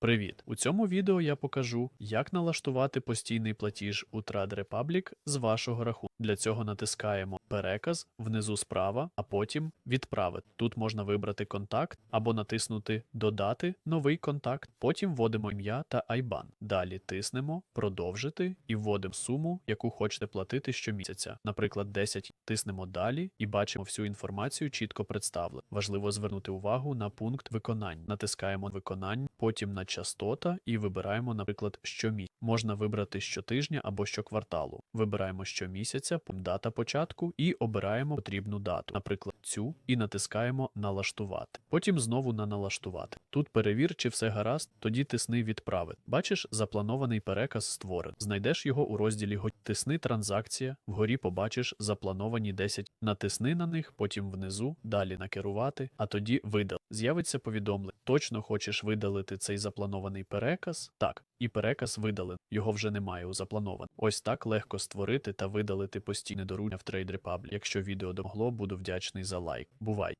Привіт! У цьому відео я покажу, як налаштувати постійний платіж у Republic з вашого рахунку. Для цього натискаємо Переказ внизу справа, а потім Відправити. Тут можна вибрати контакт або натиснути Додати новий контакт. Потім вводимо ім'я та IBAN. Далі тиснемо Продовжити і вводимо суму, яку хочете платити щомісяця. Наприклад, 10. Тиснемо далі і бачимо всю інформацію чітко представлено. Важливо звернути увагу на пункт виконання. Натискаємо виконання, потім на частота і вибираємо, наприклад, щомісяця. Можна вибрати щотижня або щокварталу. Вибираємо щомісяця, дата початку і обираємо потрібну дату, наприклад, цю, і натискаємо Налаштувати. Потім знову на налаштувати. Тут перевір, чи все гаразд, тоді тисни відправити. Бачиш, запланований переказ створений. Знайдеш його у розділі «Го». Тисни транзакція, вгорі побачиш заплановані 10. Натисни на них, потім внизу, далі накерувати, а тоді видал. З'явиться повідомлення. Точно хочеш видалити цей запланований переказ? Так, і переказ видален. Його вже немає у запланованому. Ось так легко створити та видалити постійне доручення в Trade Republic. Якщо відео домогло, буду вдячний за лайк. Бувай!